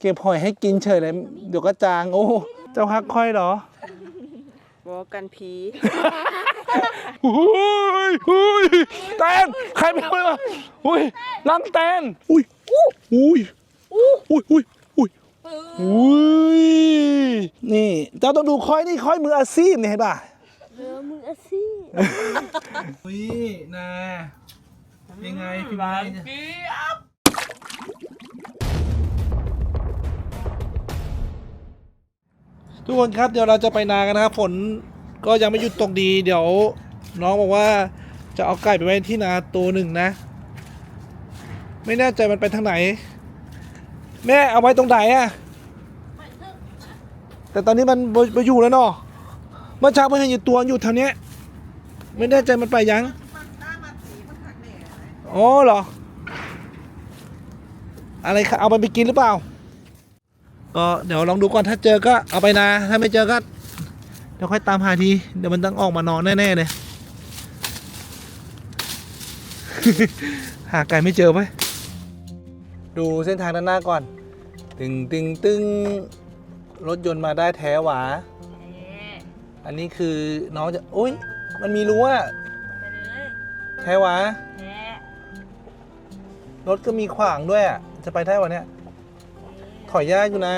เก็บหอยให้กินเฉยเลยเดี๋ยวก็จาง โอ้เจ้าฮักค่อยเหรอบอกกันผีอุ้ยอุ้ยแตนใครเป็นคนมาอุ้ยลังแตนอุ้ยอุ้ยอุ้ยอุ้ยอุ้ยอุ้ยนี่ เจ้าต้องดูค่อยนี่ค่อยมืออาชีพเนี่ยเห็นป่ะเออมืออาชีพอุ้ยนะยังไงพี่บาย ทุกคนครับเดี๋ยวเราจะไปนากันนะครับฝนก็ยังไม่หยุดตกดี เดี๋ยวน้องบอกว่าจะเอาไก่ไปไว้ที่นาตัวหนึ่งนะ ไม่แน่ใจมันไปทางไหน แม่เอาไว้ตรงไหนอะแต่ตอนนี้มันบ่ไปอยู่แล้วเนาะเมื่อเช้าเพิ่งเห็นอยู่ตัวอยู่แถวเนี้ยไม่แน่ใจมันไปยังอ๋อเหรอ อะไรคะเอาไปไปกินหรือเปล่า ก็เดี๋ยวลองดูก่อนถ้าเจอก็เอาไปนาถ้าไม่เจอก็เดี๋ยวค่อยตามหาทีเดี๋ยวมันต้องออกมานอนแน่ๆเลยหาไก่ไม่เจอไปดูเส้นทางด้านหน้าก่อน ตึงตึงตึงรถยนต์มาได้แท้หวา อันนี้คือน้องจะโอ้ยมันมีรั้วไปเลยแท้หวาแท้รถก็มีขวางด้วยอะจะไปได้วันเนี้ย ถอยยากอยู่นะ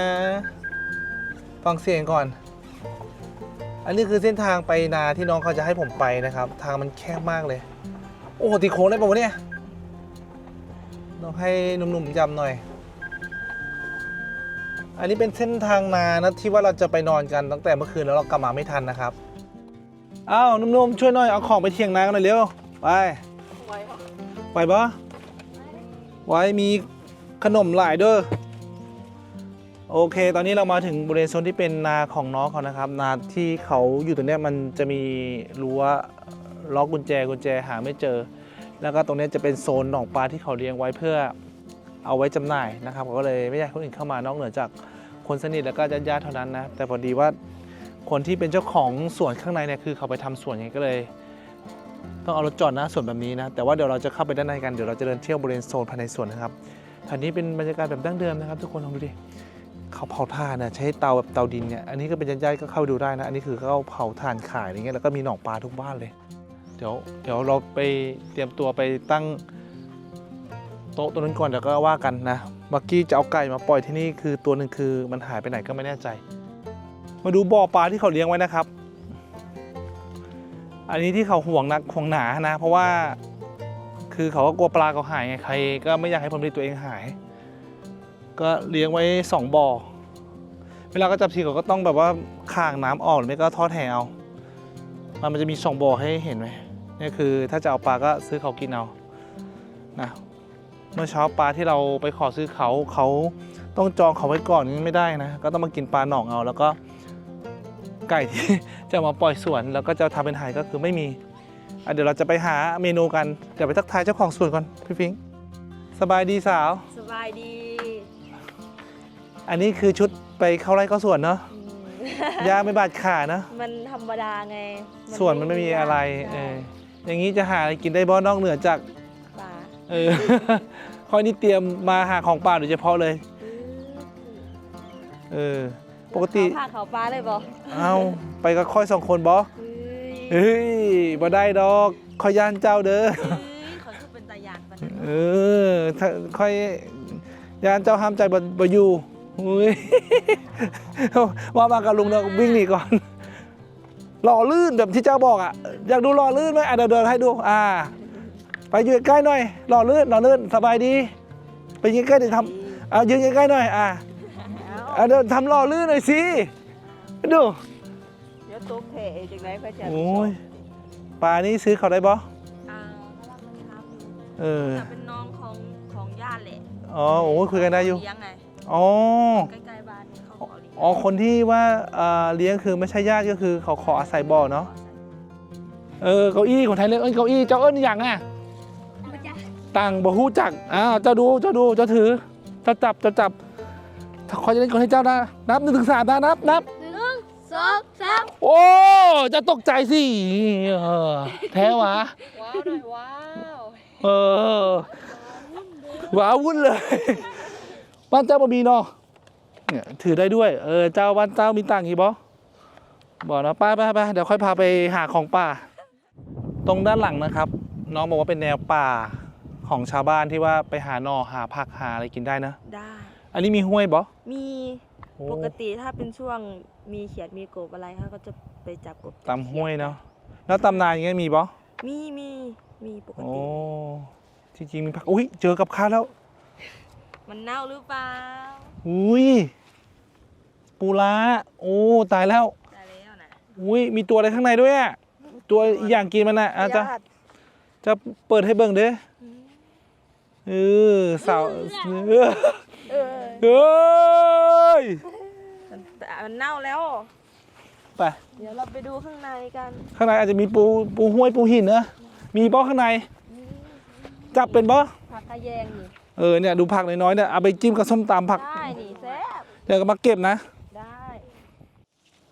ฟังเสียงก่อน อันนี้คือเส้นทางไปนาที่น้องเขาจะให้ผมไปนะครับ ทางมันแคบมากเลย โอ้โหตีโค้งได้ปะวะเนี่ยต้องให้หนุ่มๆจำหน่อย อันนี้เป็นเส้นทางนานะที่ว่าเราจะไปนอนกันตั้งแต่เมื่อคืนแล้วเรากลับมาไม่ทันนะครับอ้าวหนุ่มๆช่วยหน่อยเอาของไปเทียงนากันหน่อยเร็วไปไว้ปะไปปะไว้มีขนมหลายเด้อ โอเค ตอนนี้เรามาถึงบริเวณโซนที่เป็นนาของน้องเขานะครับ นาที่เขาอยู่ตรงนี้มันจะมีรั้วล็อกกุญแจกุญแจหาไม่เจอ แล้วก็ตรงนี้จะเป็นโซนหนองปลาที่เขาเลี้ยงไว้เพื่อเอาไว้จำหน่ายนะครับเขาก็เลยไม่อยากให้คนอื่นเข้ามานอกเหนือจากคนสนิทแล้วก็ญาติๆเท่านั้นนะ แต่พอดีว่าคนที่เป็นเจ้าของสวนข้างในเนี่ยคือเขาไปทำสวนไงก็เลย ต้องเอารถจอดหน้าสวนแบบนี้นะ แต่ว่าเดี๋ยวเราจะเข้าไปด้านในกันเดี๋ยวเราจะเดินเที่ยวบริเวณโซนภายในสวนนะครับแถวนี้เป็นบรรยากาศแบบดั้งเดิมนะครับ ทุกคนลองดูดิ เขาเผาถ่านนะใช้เตาแบบเตาดินเนี่ยอันนี้ก็เป็นญาติๆก็เข้าไปดูได้นะ อันนี้คือเขาเผาถ่านขายอะไรเงี้ยแล้วก็มีหนองปลาทุกบ้านเลย เดี๋ยวเดี๋ยวเราไปเตรียมตัวไปตั้งโต๊ะตัวนั้นก่อนเดี๋ยวก็ว่ากันนะเมื่อกี้จะเอาไก่มาปล่อยที่นี่คือตัวหนึ่งคือมันหายไปไหนก็ไม่แน่ใจ มาดูบ่อปลาที่เขาเลี้ยงไว้นะครับ อันนี้ที่เขาห่วงนักห่วงหนานะ เพราะว่าคือเขาก็กลัวปลาเขาหายไงใคร ก็ไม่อยากให้ผลผลิตตัวเองหาย ก็เลี้ยงไว้สองบ่อเวลาก็จับทีเขาก็ต้องแบบว่าข้างน้ำออกหรือไม่ก็ทอดแหเอามันมันจะมีสองบ่อให้เห็นไหมนี่คือถ้าจะเอาปลาก็ซื้อเขากินเอานะเมื่อเช้าปลาที่เราไปขอซื้อเขาเขาต้องจองเขาไว้ก่อนไม่ได้นะ ก็ต้องมากินปลาหนองเอา แล้วก็ไก่ที่จะมาปล่อยสวนแล้วก็จะทำเป็นหายก็คือไม่มีเดี๋ยวเราจะไปหาเมนูกันเดี๋ยวไปทักทายเจ้าของสวนก่อนพี่ฟิงสบายดีสาว สบายดี อันนี้คือชุดไปเข้าไร่เข้าสวนเนาะอืมยาไม่บาดขาเนาะมันธรรมดาไงสวนมันไม่มีอะไรเอใช่ออย่างนี้จะหาอะไรกินได้บ่นอกเหนือจากป่าเออค่อยนี่เตรียมมาหาของป่าโดยเฉพาะเลย เออ ปกติเขาพาเขาปลาเลยบอเอาไปก็ค่อยสองคนบอเฮ้ยเฮ้ยบ่ได้ดอกค่อยย่านเจ้าเด้อเฮ้ยเขาคือเป็นตาหยาดปะนะเออถ้าค่อยย่านเจ้าห้ามใจบ่บ่อยู่ อุ้ยว่ามากับลุงเนาะวิ่งหนีก่อนหล่อลื่นแบบที่เจ้าบอกอะอยากดูหล่อลื่นไหมอะเดี๋ยวเดินให้ดูอ่า ไปยืนใกล้หน่อยหล่อลื่นหล่อลื่นสบายดี ไปยืนใกล้เดี๋ยวทำเอายืนใกล้ๆหน่อยอ่าเอาเดี๋ยวทำหล่อลื่นหน่อยสิดูเดี๋ยวตัวเพจังไรพระจันทร์โอ้ยปลานี้ซื้อเขาได้บ่อ่าเขารักมันครับเออแต่เป็นน้องของของญาติแหละอ๋อโอ้ยคุยกันได้อยู่เลี้ยงไง อ๋อ ใกล้ๆบ้านเขาขอเลี้ยงอ๋อ คนที่ว่าเอ่อเลี้ยงคือไม่ใช่ญาติก็คือเขาขออาศัยบ่อเนาะ เออ เก้าอี้คนไทยเรียกเอ้ยเก้าอี้เจ้าเอิ้นอย่างอะต่างบ่ฮู้จัก อ้าว เจ้าดู เจ้าดู เจ้าถือ เจ้าจับ เจ้าจับถ้าขอจะเล่นคนให้เจ้านะ นับหนึ่งถึงสามนะนับนับ หนึ่งสองสามโอ้จะตกใจสิเออแท้หวะ ว้าวหน่อยว้าว เออว้าวุ่นเลย บ้านเจ้าบะมีเนาะเนี่ยถือได้ด้วย เออเจ้าบ้านเจ้ามีตังค์กี่บอบอกนะไป้าป้าป้าเดี๋ยวค่อยพาไปหาของป่า ตรงด้านหลังนะครับ น้องบอกว่าเป็นแนวป่าของชาวบ้านที่ว่าไปหาหน่อหาผักหาอะไรกินได้นะ ได้ อันนี้มีห้วยบอมีโอ้ปกติถ้าเป็นช่วงมีเขียดมีกบอะไรเขาก็จะไปจับกบจับตำห้วยขีดเนาะแล้วตำนานอย่างเงี้ยมีบอมีมีมีปกโอ้ติจริงๆมีผักอุ้ยเจอกับข้าวแล้ว มันเน่าหรือเปล่าอุ้ยปูร้าโอ้ตายแล้วได้แล้วนะอุ้ยมีตัวอะไรข้างในด้วยอะตัวอีกอย่างกินมันน่ะอาจจะญาติจะเปิดให้เบิ่งเด้ออืมเออสาวเออเออเฮ้ยมันแต่มันเน่าแล้วไปเดี๋ยวเราไปดูข้างในกัน ข้างในอาจจะมีปูปูห้วยปูหินนะมีบ่ข้างใน จับเป็นบ่ผักกระแยงนี่ เออเนี่ยดูผักน้อยๆเนี่ยเอาไปจิ้มกับส้มตำผักได้นี่แซ่บเดี๋ยวก็มาเก็บนะ ได้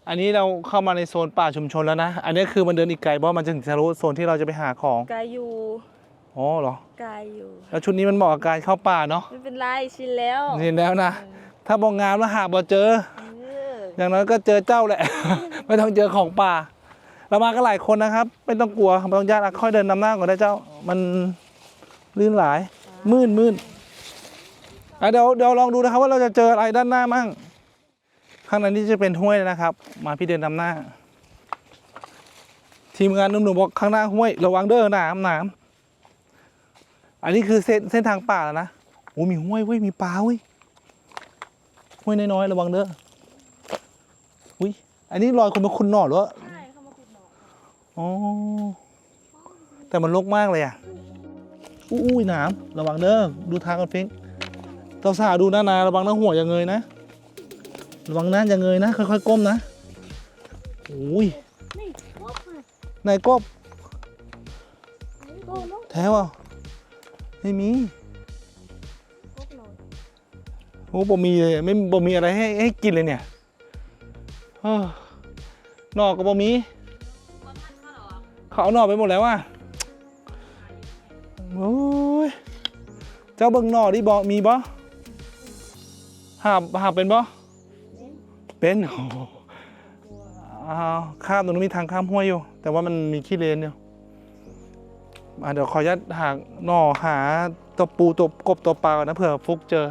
อันนี้เราเข้ามาในโซนป่าชุมชนแล้วนะ อันนี้คือมันเดินอีกไกลเพราะมันจะถึงจะรู้โซนที่เราจะไปหาของไกลอยู่อ๋อเหรอ ไกลอยู่ แล้วชุดนี้มันเหมาะกับการเข้าป่าเนาะไม่เป็นไรชินแล้วเห็นแล้วนะ ถ้าบอกงามแล้วหาบ่เจอ เอออย่างน้อยก็เจอเจ้าแหละ ไม่ต้องเจอของป่า เรามากันหลายคนนะครับ ไม่ต้องกลัวไม่ต้องญาติอะค่อยเดินนำหน้าก่อนได้เจ้า มันลื่นหลาย มื่นมื่น อะเดี๋ยวเดี๋ยวลองดูนะครับว่าเราจะเจออะไรด้านหน้ามั่ง ข้างในนี้จะเป็นห้วยนะครับ มาพี่เดินนำหน้า ทีมงานหนุ่มๆบอกข้างหน้าห้วยระวังเด้อหนามหนามอันนี้คือเส้นเส้นทางป่าแล้วนะโอ้มีห้วยเว้ยมีปลาเว้ยห้วยน้อยๆระวังเด้ออุ้ยอันนี้รอยคนมาคุณหน่อเหรอใช่เข้ามาขุดหน่ออ๋อแต่มันรกมากเลยอะอุ้ยหนามระวังเด้อดูทางกันฟิง เจ้าสาวดูหน้านาระวังหนะหัวอย่างเงยนะระวังนะอย่างเงยนะ ค่อยๆก้มนะอุ้ยไหนกบแท้วะไม่มีโอ้บ่มีเลยไม่บ่มีอะไรให้ให้กินเลยเนี่ยเอ้อนอกก็บ่มีเขาเอาหนอกไปหมดแล้วอะโอ้ยเจ้าเบิ่งหนอดิบ่มีบ่ หาบหาบเป็นบ่เป็นโอ้โหอ้าวข้ามตรงนู้นมีทางข้ามห้วยอยู่ แต่ว่ามันมีขี้เลนอยู่อะเดี๋ยวขออนุญาตหาหน่อหาตัวปูตัวกบตัวปลาก่อนนะเผื่อฟุกเจอ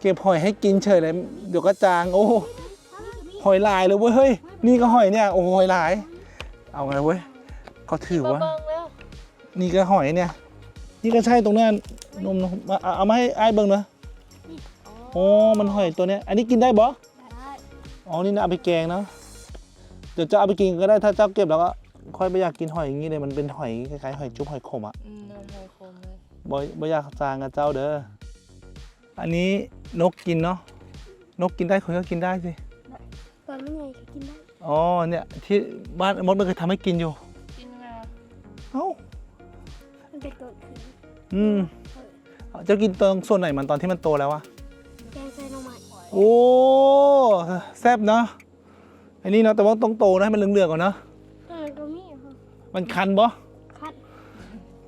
เก็บหอยให้กินเฉยเลยเดี๋ยวก็จางโอ้หอยลายเลยเว้ยเฮ้ยนี่ก็หอยเนี่ยโอ้หอยลาย เอาไงเว้ยก็ถือว่าเบิ่งแล้วนี่ก็หอยเนี่ย นี่ก็ใช่ตรงนั้นนมนมมาเอาเอามาให้ไอ้ายเบิ่งเนอะ โอ้มันหอยตัวเนี้ย อันนี้กินได้บ่อ๋อ นี่นะเอาไปแกงเนาะ เดี๋ยวจะเอาไปกินก็ได้ ถ้าเจ้าเก็บแล้วก็ค่อยไม่อยากกินหอยอย่างนี้เลย มันเป็นหอยคล้ายๆหอยจุ๊บหอยขมอะอืมนมหอยคมเลยบ่บ่อยากจางกับเจ้าเด้อ อันนี้นกกินเนาะ นกกินได้คนก็กินได้สิตอนนี้ไงก็กินได้ อ๋อ เนี่ยที่บ้านมดมันเคยทำให้กินอยู่ กินไงเอ้า มันเป็นตัวคืออืมเจ้ากินตรงส่วนไหนมันตอนที่มันโตแล้วอะ โอ้แซ่บเนาะอันนี้เนาะแต่ว่าต้องโตนะให้มันเหลืองๆก่อนเนาะตอนนั้นก็มีค่ะ มันคันบ่คัด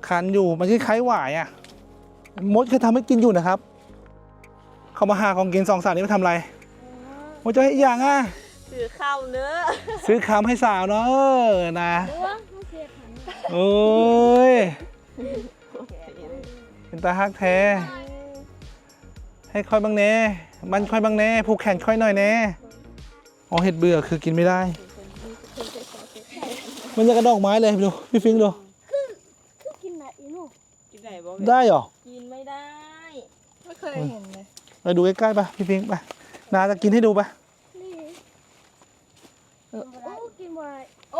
คันอยู่มันคล้ายๆหวายอะมดเคยทำให้กินอยู่นะครับ เขามาหาของกินสองสาวนี้มาทำอะไรมดจะให้อีกอย่างอะถือข้าวเนื้อซื้อคำให้สาวเนาะเออนะหรือว่าไม่เสียผันโอ้ย เป็นตาฮักแท้ ให้ค่อยบ้างแน่ มันค่อยบ้างแน่ผูกแขนค่อยหน่อยแน่อ๋อเห็ดเบื่อคือกินไม่ได้ มันจะกระดอกไม้เลยดูพี่ฟิงค์ดูคือกินได้อีหนูกินไหนบ่ได้เหรอกินไม่ได้ ไม่เคยเห็นเลยไปดูใกล้ๆไปพี่ฟิงค์ไปนาจะกินให้ดูไปนี่โอ้กินบ่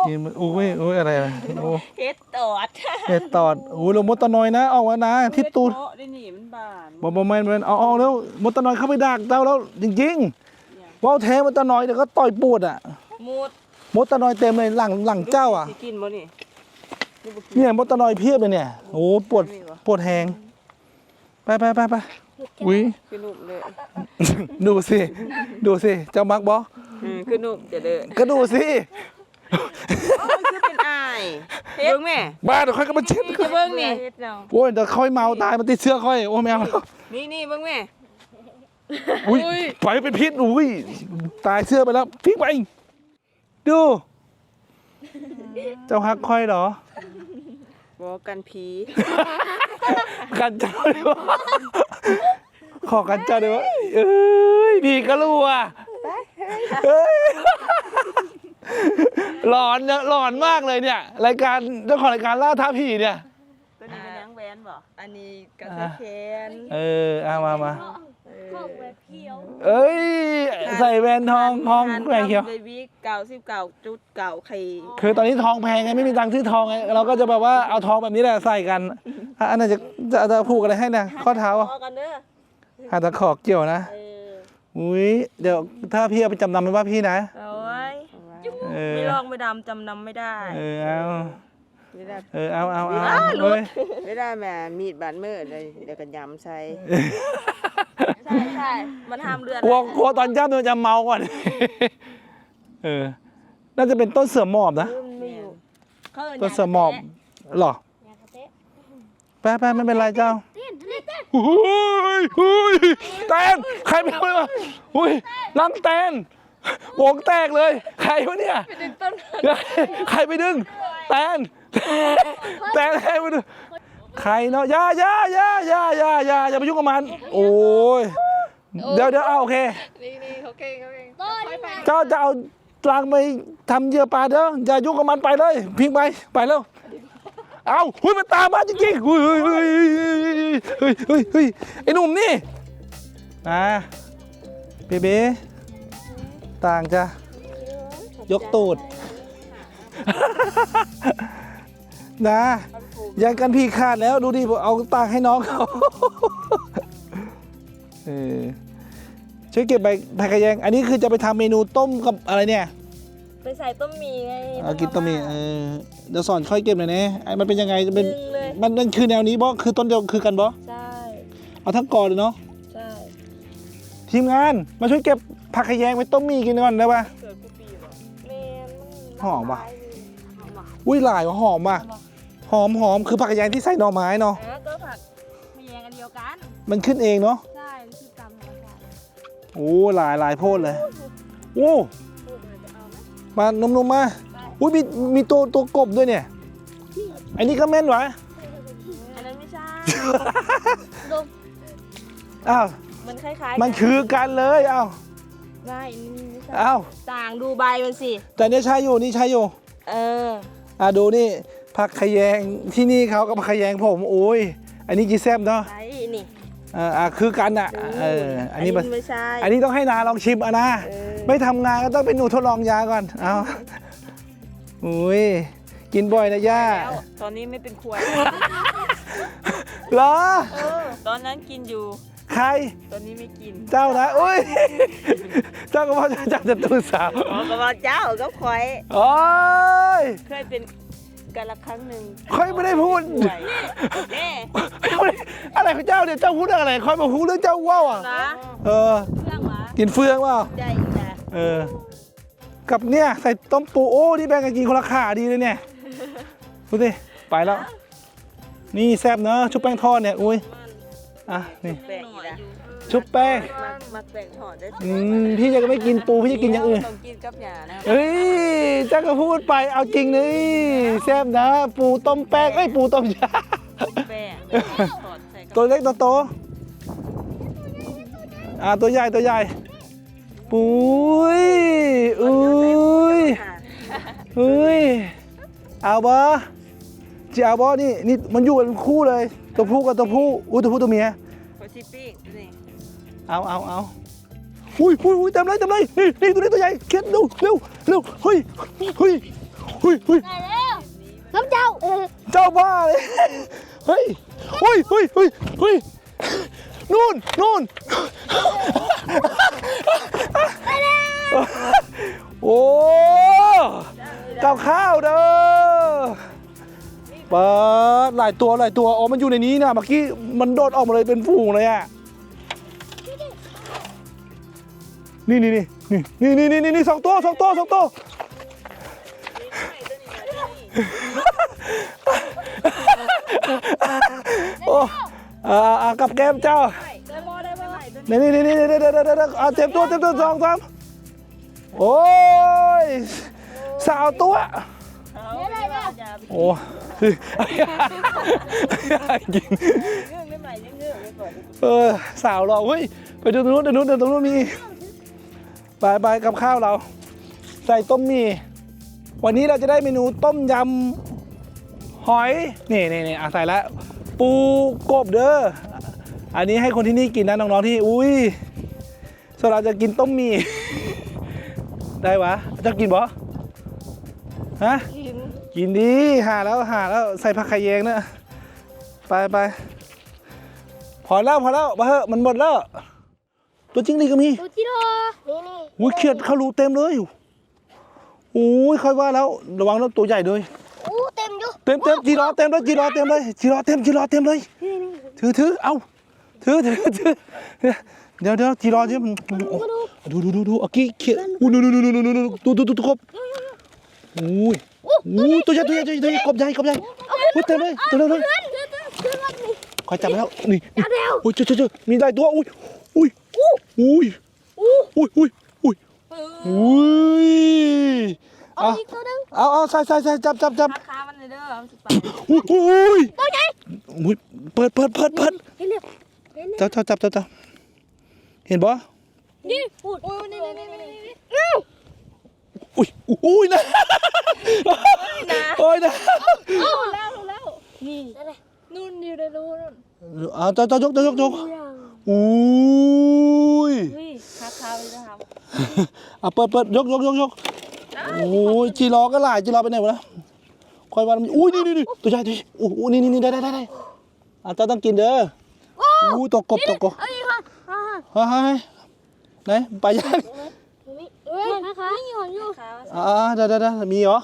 ได้กินโอ้ยโอ้ยอะไรอะโอ้เฮ็ดตอดเห็ดตอดโอ้ยลงมดตะนอยนะออกมานะทิศตูดเฮ็ดเพาะได้หนีมันบานบอกบอกไม่ไม่เอาเอาแล้วมดตะนอยเข้าไปดักเจ้าแล้วจริงๆว่าวแท้มดตะนอยเดี๋ยวก็ต่อยปวดอะมูดมดตะนอยเต็มเลยหลังหลังเจ้าอะสิกินบ่นี่นี่บ่กินเนี่ยมดตะนอยเพียบเลยเนี่ยโอ้ปวดปวดแหงไปไปไปไปอุ้ยคือนุ่มเลยดูสิดูสิเจ้ามักบออืมคือนุ่มจะเด้อก็ดูสิมัน คือเป็นอายเบิ่งแม่บ้าเดี๋ยวค่อยก็มาเช็ดนี่จะเบิ่งนี่เฮ็ดเนาะโอ้ยเดี๋ยวค่อยเมาตายมันติดเสื้อค่อยโอ้ไม่เอาแล้วนี่นี่เบิ่งแม่อุ้ยปล่อยให้เป็นพิษอุ้ยตายเสื้อไปแล้วทิ้งไปดู เจ้าฮักค่อยเหรอบอกกันผีกันเจ้าดีกว่าขอกันเจ้าดีกว่าเอ้ยพี่ก็รู้อะเอ้ย หลอนเนี่ยหลอนมากเลยเนี่ย รายการเจ้าของรายการล่าท้าผีเนี่ย ตัวนี้เป็นยังแหวนบ่อันนี้กระอะเทนเออเอามามาของแบบเขียวเอ้ย ใส่แหวนทองทองแหวนเขียว เบบี้เก่าสิบเก่าจุดเก่าไข่คือตอนนี้ทองแพงไงไม่มีตังค์ซื้อทองไงเราก็จะแบบว่าเอาทองแบบนี้แหละใส่กันอะอันนั้นจะจะจะผูกอะไรให้นะข้อเท้าอะพอกันเด้ออาจจะขอเกี่ยวนะเอออุ้ยเดี๋ยวถ้าพี่เอาไปจำนำเป็นว่าพี่นะ เอา ไว้เออ ไม่ลองไม่ดำจำนำไม่ได้ เออเอาเวลาเออเอาเอาเอาอ้าวหลุดเฮ้ยเวลาแม่มีดบาดมือเลยเดี๋ยวกันยำใส่ใช่ใช่มันห้ามเลือดกลัวกลัวตอนย่ำมันจะเมาก่อน เออ น่าจะเป็นต้นเสือหมอบนะไม่อยู่เขาเอิ้นต้นเสือหมอบเหรออยากกระเตะแป๊บแป๊บไม่เป็นไรเจ้าเต้นเต้นเต้นอุ้ยอุ้ยแตนใครไปเอาเลยมาอุ้ยน้ำแตน วงแตกเลย ใครวะเนี่ยใครไปดึง แตน แตนใครไปดึงใครเนาะอย่าอย่าอย่าอย่าอย่าอย่าอย่าไปยุ่งกับมัน โอ้ยเดี๋ยวเดี๋ยวเอาโอเคต้นนี่นะเจ้าจะเอาตรังไปทำเหยื่อปลาเด้ออย่ายุ่งกับมันไปเลย พิงไปไปแล้วเอาหุยมันตามมาจริงๆหุยเฮ้ยเฮ้ยเฮ้ยเฮ้ยเฮ้ยไอ้หนุ่มนี่นะเบเบ้ ต่างจ้ะยกตูด นะยังกันพี่ขาดแล้วดูดิเอาตังค์ให้น้องเขาเออช่วยเก็บใบใบกระแยง อันนี้คือจะไปทำเมนูต้มกับอะไรเนี่ยไปใส่ต้มหมี่ไงเอากินต้มมีเออเดี๋ยวสอนค่อยเก็บหน่อยนะไอ้มันเป็นยังไงเป็นดึงเลยมันมันคือแนวนี้บ่คือต้นเดียวคือกันบ่ใช่เอาทั้งกอเลยเนาะใช่ทีมงานมาช่วยเก็บ ผักขะแยงไปต้มหมีกินก่อนได้ปะ เกิดกูปีบ่แม่มันหอมว่ะหอมว่ะ อุ้ยหลายว่ะหอมว่ะหอมหอมคือผักขะแยงที่ใส่หน่อไม้เนาะเออก็ผักไม่แยงอันเดียวกัน มันขึ้นเองเนาะใช่มันคือตำธรรมชาติโอ้หลายหลายโพดเลยโอ้พูดมันจะเอาไหมมานุ่มๆมาอุ้ยมีมีตัวตัวกบด้วยเนี่ยอันนี้ก็แม่นวะอันนั้นไม่ใช่ อ้าว มันคล้ายๆมันคือกันเลยอ้าว ไม่อันนี้ไม่ใช่อ้าวต่างดูใบมันสิ แต่เนี่ยใช่อยู่นี่ใช่อยู่ เออ อะดูนี่ผักขะแยงที่นี่เขากับผักขะแยงผมโอ้ยอันนี้จีแซบเนาะใช่นี่อ่าอะคือกันอะเอออันนี้มันไม่ใช่อันนี้ต้องให้นาลองชิมอะนะเออ ไม่ทำงานก็ต้องเป็นหนูทดลองยาก่อนเอาอุ้ยกินบ่อยนะย่าแล้วตอนนี้ไม่เป็นควายเหรอเออตอนนั้นกินอยู่ ใครตอนนี้ไม่กินเจ้านะอุ้ย เจ้าก็พอจะจับจะตูสาวอ๋อก็ว่าเจ้าก็ควายโอ้ยเคยเป็นกันละครั้งหนึ่งค่อยไม่ได้พูดควายแน่อะไรของเจ้าเนี่ยเจ้าพูดเรื่องอะไรค่อยมาพูดเรื่องเจ้าว่าวอะนะเออ เครื่องหวะกินเฟืองเปล่าใจอีกนะเออ กับเนี่ยใส่ต้มปูโอ้นี่แบ่งกันกินคนละขาดีเลยเนี่ยดูสิไปแล้ว นี่แซ่บเนอะชุบแป้งทอดเนี่ยอุ้ย อะนี่แปลกอีกนะชุบแป้งมักมักแปลกถอดได้อืมพี่จะไม่กินปูพี่จะกินอย่างอื่นต้องกินกับหยานะเฮ้ยเจ้าก็พูดไปเอาจริงเลยแซ่บนะ ปูต้มแป้งเอ้ยปูต้มยาแป้งถอดใส่กับตัวเล็กตัวโตอ่าตัวใหญ่ตัวใหญ่ปุ้ยอุ้ยค่ะอุ้ยเอาบ่จะเอาบ่นี่นี่มันอยู่กันคู่เลย ตัวผู้กับตัวผู้อุ้ยตัวผู้ตัวเมียขอชิปปิ้งนี่เอาเอาเอาอุ้ยอุ้ยอุ้ยเต็มเลยเต็มเลยนี่นี่ตัวนี้ตัวใหญ่เข็ดเร็วเร็วเร็วเฮ้ยเฮ้ยเฮ้ยเฮ้ยได้แล้วน้ำเจ้าเออเจ้าบ้าเลยเฮ้ยเฮ้ยเฮ้ยเฮ้ยเฮ้ยนู่นนู่นโอ้กับข้าวเด้อ เปิดหลายตัวหลายตัวอ๋อมันอยู่ในนี้นะเมื่อกี้มันโดดออกมาเลยเป็นฝูงเลยอะนี่นี่นี่นี่นี่นี่นี่นี่สองตัวสองตัวสองตัวโอ้อ่ากับแก้มเจ้าได้บ่นี่นี่นี่นี่เดี๋ยวเดี๋ยวเดี๋ยวเดี๋ยวเอาเต็มตัวเต็มตัวสองสามโอ้ยสาวตัวโอ้ กินเงื่อนไม่ใหม่เงื่อนไม่เปิดเออสาวเราเฮ้ยไปดูตรงนู้นตรงนู้นตรงนู้นมีไปไปกับข้าวเรา ใส่ต้มมี่วันนี้เราจะได้เมนูต้มยำหอยนี่นี่นี่อะใส่แล้วปูกบเด้ออันนี้ให้คนที่นี่กินนะน้องๆที่อุ้ยส่วนเราจะกินต้มมี่ได้วะจะกินบ่ฮะ กินกินดีหาแล้วหาแล้วใส่ผักไข่แยงนะไปไปพอแล้วพอแล้วมาเถอะมันหมดแล้ว ตัวจริงดีก็มีดูจิโร่นี่นี่อุ้ยเขียดเขารูเต็มเลยโอ้ยค่อยว่าแล้วระวังแล้วตัวใหญ่เลยอู้เต็มอยู่เต็มเต็มจีรอเต็มเลยจีรอเต็มเลยจีรอเต็มจีรอเต็มเลยถือถือเอาถือถือถือเดี๋ยวเดี๋ยวจีรอเดี๋ยวมันโอ้ดูดูดูดูเอากี้เขียดอู้ดูดูดูดูดูดูดูดูดูดูดูกบอุ้ย อู้ตัวใหญ่ตัวใหญ่ตัวใหญ่กบใหญ่กบใหญ่อุ้ยเต็มเลยเต็มเลยเพื่อนเพื่อนเพื่อนเพื่อนรักนี่คอยจับมาแล้วนี่นี่เร็วอุ้ยเจอเจอเจอมีได้ตัวอุ้ยอุ้ยอุ้ยอุ้ยอุ้ยอุ้ยอุ้ยเอาเอาอีกตัวหนึงเอาเอาใส่ใส่ใส่จับจับจับราคามันเลยเด้อมันสิบบาทอุ้ยอุ้ยตัวใหญ่อุ้ยเปิดเปิดเปิดเปิดเห็นเร็วเห็นเร็วจับจับจับจับจับเห็นปะนี่พูดโอ้ยนี่นี่นี่นี่นี่ อื้ออุ้ยอุ้ยนะโอ้ยนะแล้วแล้วนี่อะไรนู่นอยู่ในรูนู่นเอาจับจับยกจับยกยกยังอุ้ยเฮ้ยราคาไปจะทเอาเปิดเปิดยกยกยกยกโอ้ยจีรอก็หลายจีรอไปไหนวะนะคอยวันมันอุ้ยนี่นี่นี่ตัวใหญ่ตัวใหญ่โอ้โหนี่นี่นี่ได้ได้ได้ได้อาจารย์ต้องกินเด้ออู้ตัวกบตัวกบเอ้ยค่ะอ่าเฮ้ยไหนไปยังนี่เอ้ยนะคะนี่หอนอยู่ำราคาว่าอ่าเดี๋ยวเดี๋ยวเดี๋ยวมีเหรอ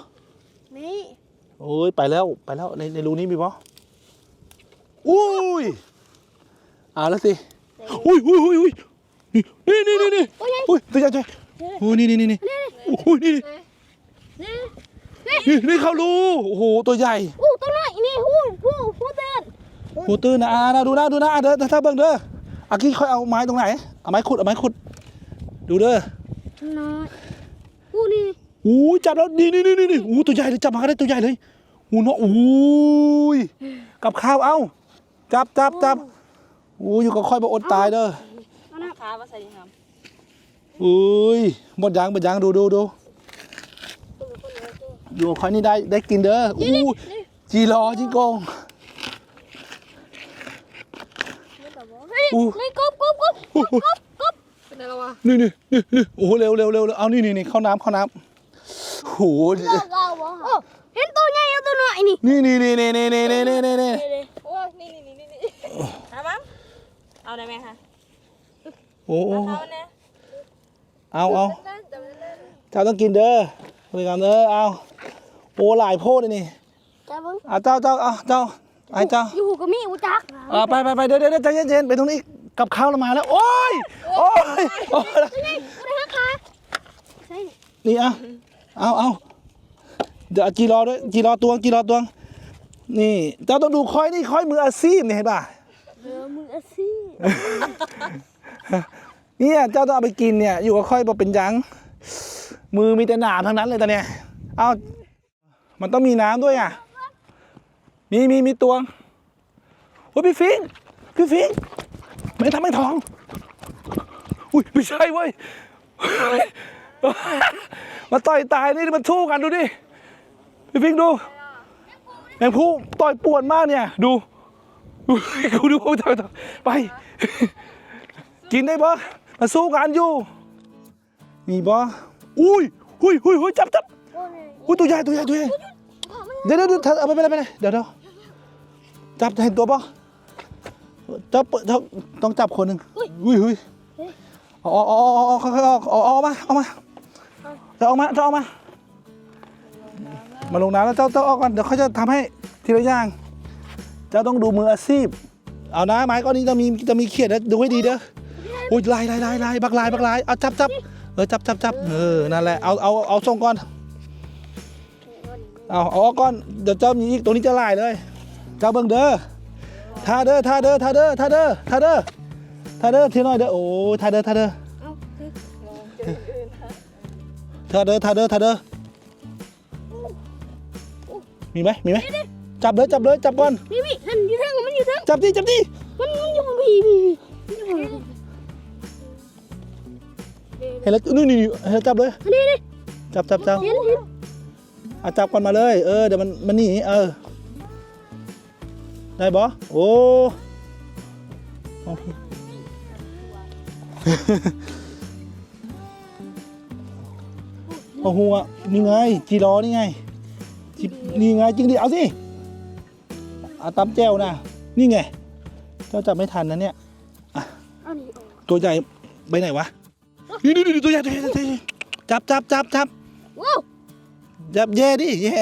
นี่โอ้ยไปแล้วไปแล้วในในรูนี้มีปะอุ้ยเอาแล้วสิอุ้ยอุ้ยอุ้ยอุ้ยนี่นี่นี่นี่อุ้ยตัวใหญ่ตัวใหญ่โอ้ยนี่นี่นี่นี่โอ้ยนี่นี่นี่นี่นี่เข้ารูโอ้โหตัวใหญ่อู้ตัวน้อยนี่หู้หู้หู้เต้นหูตื้นนะอ่านะดูนะดูนะอะเด้อถ้าเบิ่งเด้ออากี้ค่อยเอาไม้ตรงไหนเอาไม้ขุดเอาไม้ขุดดูเด้อ น้อยอู้นี่อู้ยจับแล้วนี่นี่นี่นี่นี่อู้ตัวใหญ่เลยจับมาก็ได้ตัวใหญ่เลยอู้เนาะอู้ยกับข้าวเอ้าจับจับจับอู้อยู่ก็ค่อยมาอดตายเด้อราคาว่าใส่ดีครับอุ้ยหมดยางหมดยางดูดูดูอยู่กับค่อยนี่ได้ได้กินเด้ออู้จีรอจิงโกงอู้นี่กบกบกบอู้อู้ เป็นอะไรวะนี่นี่นี่นี่โอ้โหเร็วเร็วเร็วเร็วเอานี่นี่นี่เข้าน้ำเข้าน้ำโอ้โหเราวโอ้เห็นตัวใหญ่กับตัวน้อยนี่นี่นี่นี่นี่นี่นี่นี่นี่นี่โอ้นี่นี่นี่นี่นี่เอามั้งเอาได้ไหมคะโอ้เอาเนี่ยเอาเอาเจ้าต้องกินเด้อไปกันเด้อเอาโอ้หลายโพดเลยนี่จ้เบิ้งเอาเจ้าเจ้าเอาเจ้าไอ้เจ้าอยู่กับมีอุจักอ่าไปไปไปเดี๋ยวเดี๋ยวเดี๋ยวใจเย็นๆไปตรงนี้ กับข้าวเรามาแล้ว โอ้ยโอ้ยโอ้ยไม่ได้ฮะค่ะใช่นี่เอาเอาเอาเดี๋ยวเอาจีรอด้วยจีรอตวงจีรอตวง นี่เจ้าต้องดูคอยนี่คอยมืออาชีพนี่เห็นป่ะเออมืออาชีพเนี่ยเจ้าต้องเอาไปกินเนี่ย อยู่กับคอยบอกเป็นหยัง มือมีแต่หนามทั้งนั้นเลยตอนเนี้ยเอามันต้องมีน้ำด้วยอะ มีมีมีตวงโอ้ยพี่ฟิงค์พี่ฟิงค์ ไม่ทำไม่ท้อง อุ้ยไม่ใช่เว้ย มาต่อยตายนี่มันสู้กันดูดิพี่ฟิงค์ดูแมงผู้ต่อยปวดมากเนี่ย ดูดูดูไป กินได้ปะมาสู้กันอยู่ มีปะอุ้ยอุ้ยอุ้ยอุ้ยจับจับอุ้ยตัวใหญ่ตัวใหญ่ตัวใหญ่เดี๋ยวเดี๋ยวเดี๋ยวเอาไปไปไปเลยเดี๋ยวเดี๋ยวจับเห็นตัวปะ จับจับต้องจับคนหนึ่งอุ้ยอุ้ยเอาเอาเอาเอาเอาค่อยๆเอาเอาเอามาเอามาจะออกมาจะออกมา มาลงน้ำแล้วเจ้าเจ้าออกก่อนเดี๋ยวเขาจะทำให้ทีละอย่าง เจ้าต้องดูมืออาชีพ เอานะไม้ก้อนนี้จะมีจะมีเขียดนะดูให้ดีเด้ออุ้ยลายลายลายลายบักลายบักลายเอาจับจับเออจับจับจับเออนั่นแหละเอาเอาเอาส่งก่อนเอาเอาออกก่อนเดี๋ยวเจ้ามีอีกตรงนี้จะลายเลย เจ้าเบิ่งเด้อ ท่าเด้อท่าเด้อท่าเด้อท่าเด้อท่าเด้อท่าเด้อทีหน่อยเด้อโอ้ยท่าเด้อท่าเด้อเอาคือท่าเด้อท่าเด้อท่าเด้อมีไหมมีไหมจับเลยจับเลยจับก่อนพี่พี่นั่นอยู่เทิงมันอยู่เทิงจับดิจับดิมันมันอยู่พี่พี่พี่เห็นแล้วนี่นี่นี่เห็นแล้วจับเลยนี่นี่จับจับจับเห็นเห็นอะจับก่อนมาเลย เออเดี๋ยวมันมันหนีเออ ได้บอโอ้มองพี่ โอ้โหอะนี่ไงจีรอนี่ไงจินี่ไงจริงดิเอาสิเอาตำแจวนะนี่ไงเจ้าจับไม่ทันนะเนี่ยเอานี่ตัวใหญ่ไปไหนวะนี่นี่นี่ตัวใหญ่ตัวใหญ่ตัวใหญ่จับจับจับจับโอ้จับแย่ดิแย่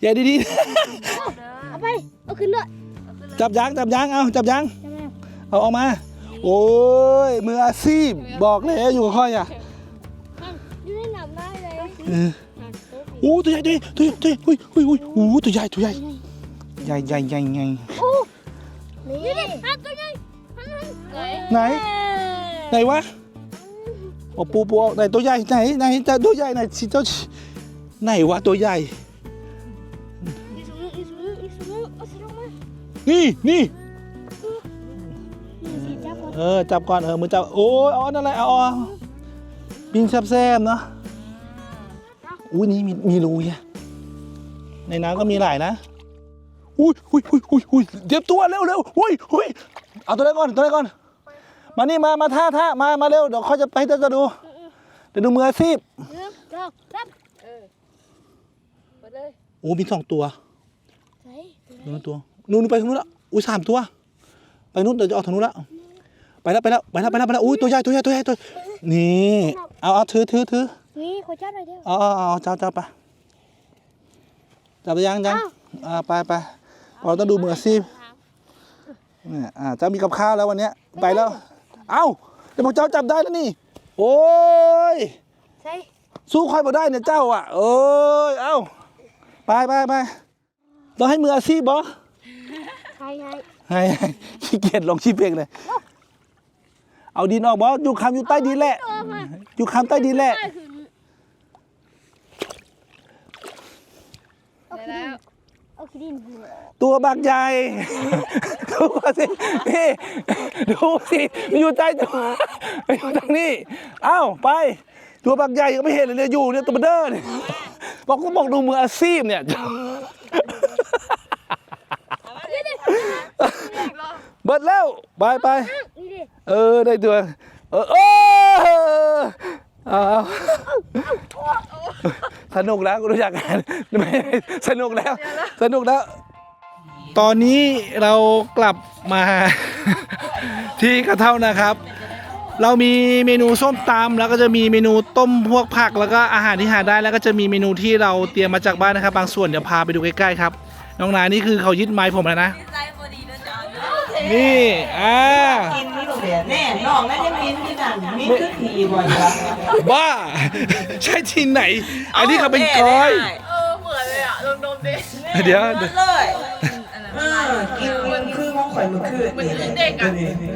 แย่ดีดีเอาไป เอาขึ้นด้วยๆ จับยางจับยางเอาจับยางใช่ไหมเอาออกมา โอ้ยมืออาชีพบอกเลยอยู่กับค่อยอะอยู่ในน้ำได้เลยเออโอ้ตัวใหญ่ตัวใหญ่ตัวใหญ่ตัวใหญ่อุ้ยอุ้ยอุ้ยโอ้ตัวใหญ่ตัวใหญ่ใหญ่ใหญ่ใหญ่ใหญ่นี่นี่อะตัวใหญ่ไหนไหนวะโอ้ปูปูไหนตัวใหญ่ไหนไหนจะตัวใหญ่ไหนสิเจ้าไหนวะตัวใหญ่ นี่นี่นี่สิจับก่อนเออจับก่อนเออมือจับโอ้ยเอานั่นแหละเอาเอาปิ้งแซ่บๆเนาะอุ้ยนี่มีมีรูเนี่ยในน้ำก็มีหลายนะอุ้ยอุ้ยอุ้ยอุ้ยอุ้ยเดี๋ยวตัวเร็วเร็วอุ้ยอุ้ยเอาตัวแรกก่อนตัวแรกก่อน มานี่มามาท่าท่ามามาเร็วเดี๋ยวเขาจะไปให้เจ้าจะดูเดี๋ยวดูมืออาชีพเริ่มเริ่มเริ่มโอ้มีสองตัวใส่นู่นตัว นู่นไปทางนู้นละอุ้ยสามตัว ไปนู้นเดี๋ยวจะออกทางนู้นละไปแล้วไปแล้วไปแล้วไปแล้วไปแล้วอุ้ยตัวใหญ่ตัวใหญ่ตัวใหญ่ตัวนี่เอาเอาถือถือถือนี่ขอจับหน่อยเดียวเอาเอาเอาจับจับไปจับไปยังยังอ่าไปไปเราต้องดูมืออาชีพเนี่ยอ่าเจ้ามีกับข้าวแล้ววันเนี้ยไปแล้ว เอ้าเดี๋ยวบอกเจ้าจับได้แล้วนี่ โอ้ยใส่สู้คอยบ่ได้เนี่ยเจ้าอะโอ้ยเอ้าไปไปไปต้องให้มืออาชีพบอ ใส่ใส่ให้ให้ขี้เกียจลงชีพเองเลย เอาดินออกบออยู่คำอยู่ใต้ดินแหละอยู่คำใต้ดินแหละเอาขี้ดินเอาขี้ดินหัวตัวบักใหญ่ ดูสินี่ดูสิมันอยู่ใต้ตัวมันอยู่ทางนี้ เอ้าไป ตัวบักใหญ่ก็ไม่เห็นเลยเนี่ยอยู่เนี่ยตัวเบลเดอร์เนี่ยบอกก็บอกดูมืออาชีพเนี่ย เบิดแล้วไปไปนี่ดิเออได้ตัวเออเออเอาเอาสนุกแล้วรู้จักกันไม่สนุกแล้ว สนุกแล้ว ตอนนี้เรากลับมาที่กระเท่านะครับ เรามีเมนูส้มตำแล้วก็จะมีเมนูต้มพวกผัก แล้วก็อาหารที่หาได้แล้วก็จะมีเมนูที่เราเตรียมมาจากบ้านนะครับ บางส่วนเดี๋ยวพาไปดูใกล้ๆครับ น้องนานี่คือเขายึดไม้ผมแล้วนะ นี่อ่ากินนี่ลูกเดียแน่น้องนั่นยังมิ้นที่นั่นมิ้นคือขี่บ่อยละบ้า ใช่ที่ไหน อันนี้เขาเป็นกอย เออเหมือนเลยอะลองดมดิเดี๋ยวเลยเออกินมันคือมองข่อยมันคือเหมือนเด็กอะ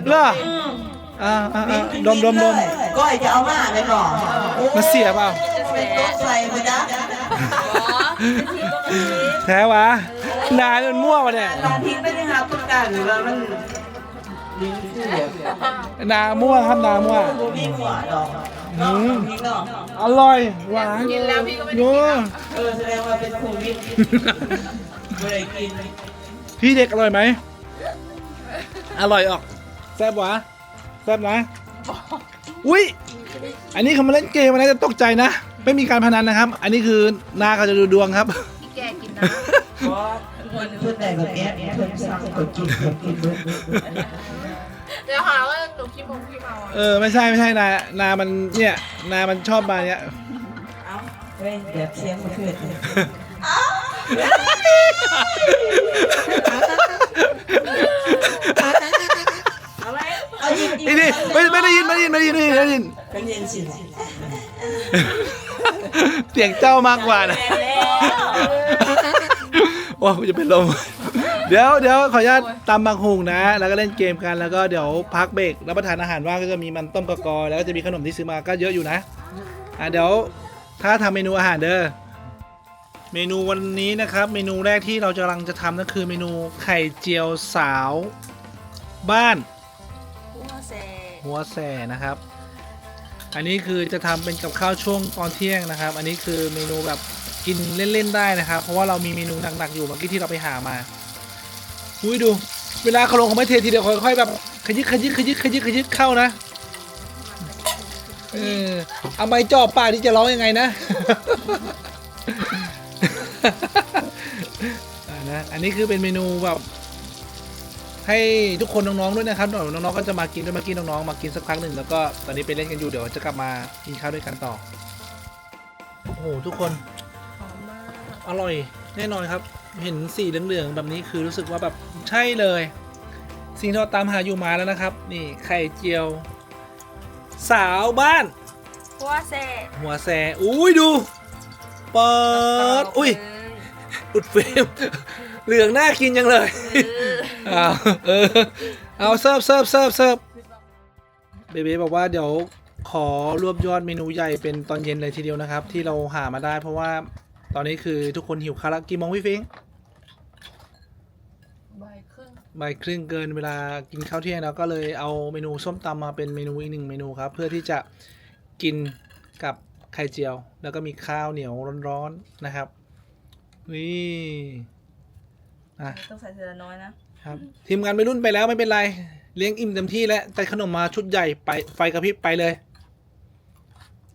เหรออ่าอ่าอ่าดมดมดมก้อยจะเอามาเลยหรอมันเสียเปล่าเป็นโต๊ะใส่ไปนะ แท้วะนายมันมั่ววะเนี่ยลองทิ้งไปที่หาต้นกันหรือว่ามันลิ้นเสียนามั่วครับนามั่วบ่มีหัวดอกอืมนี่เนาะอร่อยหวานกินแล้วพี่ก็ไม่ได้กินเออแสดงว่าเป็นโควิดไม่ได้กินพี่เด็กอร่อยไหมอร่อยออกแซ่บหวะแซ่บนะ อุ้ย อันนี้เขามาเล่นเกมนะจะตกใจนะ ไม่มีการพนันนะครับ อันนี้คือนาเขาจะดูดวงครับเพราะเพื่อนใดกับแอดเพื่อนสั่งกดกินกดกินด้วยเดี๋ยวหาว่าหนูคิดมงพี่เมาอะเออไม่ใช่ไม่ใช่นานามันเนี่ย นามันชอบมาเนี่ยเอาเฮ้ยแบบเสียงมาเพื่อนเอายิงไอ้นี่ไม่ไม่ได้ยินไม่ได้ยินไม่ได้ยินไม่ได้ยินไม่ได้ยิน เป็นเย็นสิ เสียงเจ้ามากกว่านะแล้วโอ้ยจะเป็นลม เดี๋ยวเดี๋ยวขออนุญาตตำบักหุงนะ แล้วก็เล่นเกมกันแล้วก็เดี๋ยวพักเบรกรับประทานอาหารว่างก็จะมีมันต้มกะกอ แล้วก็จะมีขนมที่ซื้อมาก็เยอะอยู่นะอะเดี๋ยวถ้าทำเมนูอาหารเด้อเมนูวันนี้นะครับ เมนูแรกที่เราจะกำลังจะทำนั่นคือเมนูไข่เจียวสาว บ้าน หัวเซหัวแส่นะครับ อันนี้คือจะทำเป็นกับข้าวช่วงตอนเที่ยงนะครับ อันนี้คือเมนูแบบกินเล่นๆได้นะครับ เพราะว่าเรามีเมนูหนักๆอยู่เมื่อกี้ที่เราไปหามาอุ้ยดู เวลาเขาลงเขาไม่เททีเดียวค่อยๆแบบขยิกขยิกขยิกขยิกขยิกเข้านะเออเอาไม้จ่อปากที่จะร้องยังไงนะนะ อันนี้คือเป็นเมนูแบบ ให้ทุกคนน้องๆด้วยนะครับเดี๋ยวน้องๆก็จะมากินด้วยเมื่อกี้น้องๆมากินสักพักหนึ่งแล้วก็ตอนนี้ไปเล่นกันอยู่เดี๋ยวจะกลับมากินข้าวด้วยกันต่อโอ้โหทุกคนหอมมากอร่อยแน่นอนครับ เห็นสีเหลืองๆแบบนี้คือรู้สึกว่าแบบใช่เลย สิ่งที่เราตามหาอยู่มาแล้วนะครับ นี่ไข่เจียว สาวบ้าน หัวเซหัวแซอุ้ยดูเปิดอุ้ยหลุดเฟรม เหลืองน่ากินจังเลยเออเอาเออเอาเสิร์ฟเสิร์ฟเสิร์ฟเสิร์ฟเบเบ้บอกว่าเดี๋ยวขอรวบยอดเมนูใหญ่เป็นตอนเย็นเลยทีเดียวนะครับ ที่เราหามาได้เพราะว่าตอนนี้คือทุกคนหิวข้าวแล้วกี่โมงพี่ฟิงใบายครึ่งบ่ายครึ่งเกินเวลากินข้าวเที่ยงแล้วก็เลยเอาเมนูส้มตำมาเป็นเมนูอีกหนึ่งเมนูครับ เพื่อที่จะกินกับไข่เจียว แล้วก็มีข้าวเหนียวร้อนๆนะครับนี่ อะต้องใส่เสื้อน้อยนะครับทีมงานไปรุ่นไปแล้วไม่เป็นไร เลี้ยงอิ่มเต็มที่แล้วแต่ขนมมาชุดใหญ่ไปไฟกระพริบไปเลย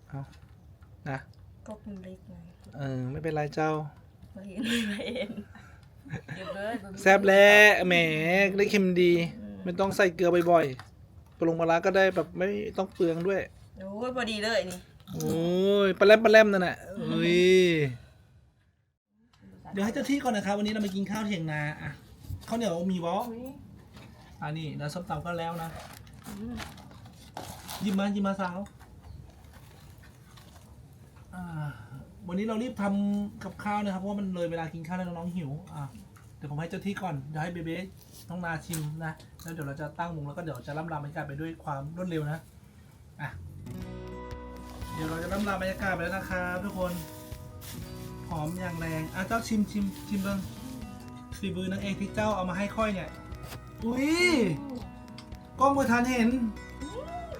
เอานะก็เป็นเล็กไงเออไม่เป็นไรเจ้าไม่เห็นไม่เห็นเก็บเลยบนแซบแล้วแหมได้เค็มดีไม่ต้องใส่เกลือบ่อยๆปรุงปลาร้าก็ได้แบบไม่ต้องเปลืองด้วยโอ้ยพอดีเลยนี่โอ้ยปลาแรมปลาแรมนั่นน่ะเอ้ย เดี๋ยวให้เจ้าที่ก่อนนะครับ วันนี้เรามากินข้าวเที่ยงนาอะข้าวเหนียวมีวออันนี้แล้วส้มตำก็แล้วนะหยิบมาหยิบมาสาวอ่าวันนี้เรารีบทำกับข้าวนะครับเพราะว่ามันเลยเวลากินข้าวแล้วน้องๆหิวอะเดี๋ยวผมให้เจ้าที่ก่อนเดี๋ยวให้เบเบ้น้องนาชิมนะแล้วเดี๋ยวเราจะตั้งวงแล้วก็เดี๋ยวจะล่ำลาบรรยากาศไปด้วยความรวดเร็วนะอะเดี๋ยวเราจะล่ำลาบรรยากาศไปแล้วนะครับทุกคน หอมอย่างแรงอะเจ้าชิมชิมชิมเบิ้งสีบือนางเอกที่เจ้าเอามาให้ค่อยเนี่ย อุ้ยกล้องมือทันเห็น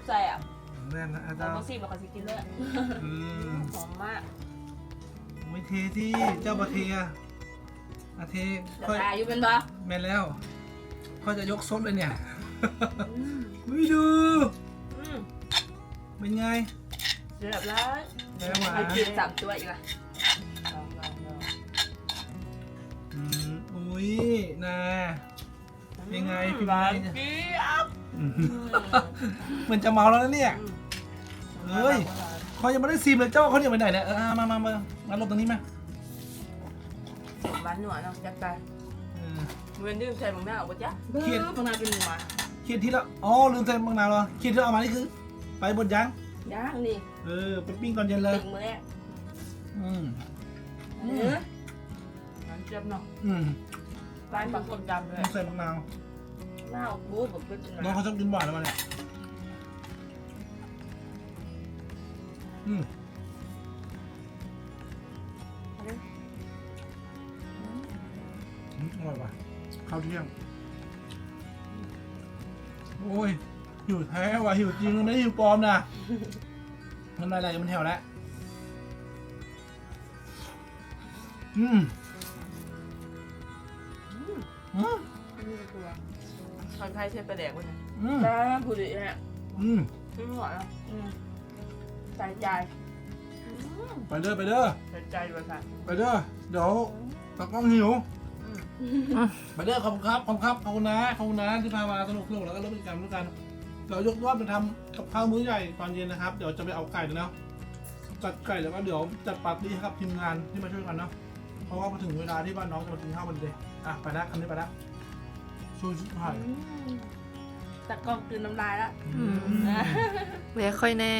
ใส่อะแรงนะอาเราเจ้าต้องซีบแล้วก็สิกินเลยอะอืมหอมมากไม่เทที่เจ้าบะเทอะอาเทจะค่อยตายอยู่เป็นปะแม่นแล้วค่อยจะยกซดเลยเนี่ยอุ้ยดูอืมเป็นไงเดือดแล้วแม่หวาไอ้นกินสามตัวอีกอะ มอุ้ยนาเป็นไงพี่หวานไม้เจี๊ยบอืมมันจะเมาแล้วนะเนี่ยเฮ้ยเขายังไม่ได้ซีมเลยเจ้าเขาเดี๋ยวไปไหนเนี่ยเออมามามามาลงตรงนี้มาหวานหน่อยเนาะจัดไปเออเว้นดื่มใส่บางหน้าเอาปะจ๊ะเครียดบางหน้าเป็นหมูมาเขียนที่ละอ๋อลืมใส่บางนาวเหรอเขียนที่เราเอามานี่คือ ไปบดยังย่างนี่เออไปปิ้งตอนเย็นเลยติ่งมือแรกอืมเออน้ำเจี๊ยบเนาะอืม ร้านบางคนดำเลยต้องใส่บางนาวหน้าบูดผมเป็นน้องเขาชอบกินหวานแล้วมาเนี่ยอืมอืมอร่อยว่ะข้าวเที่ยง โอ้ยหิวแท้ว่ะหิวจริงไม่ได้หิวปลอมนะมันอะไรมันแถวแล้วอืม อืมคอนไทยเทปประแดกวันนี้อืมแต่ผู้ดีเนี่ยอืมไม่หวานอะอืมใจใจไปเด้อไปเด้อใจใจประสาทไปเด้อเดี๋ยวตากล้องหิวไปเด้อขอบคุณครับขอบคุณครับขอบคุณนะขอบคุณนะที่พามาสนุกสนุกแล้วก็เริ่มกิจกรรมด้วยกันเดี๋ยวยกยอดไปทำกับข้าวมื้อใหญ่ตอนเย็นนะครับเดี๋ยวจะไปเอาไก่ด้วยเนาะจัดไก่แล้วก็เดี๋ยวจัดปาร์ตี้ให้กับทีมงานที่มาช่วยกันเนาะเพราะว่าพอถึงเวลาที่บ้านน้องจะมากินข้าวมันเลย อะไปนะคำนี้ไปละช่วยชิบหายตะกล้องกลืนน้ำลายแล้วอืมเวียค่อยแน่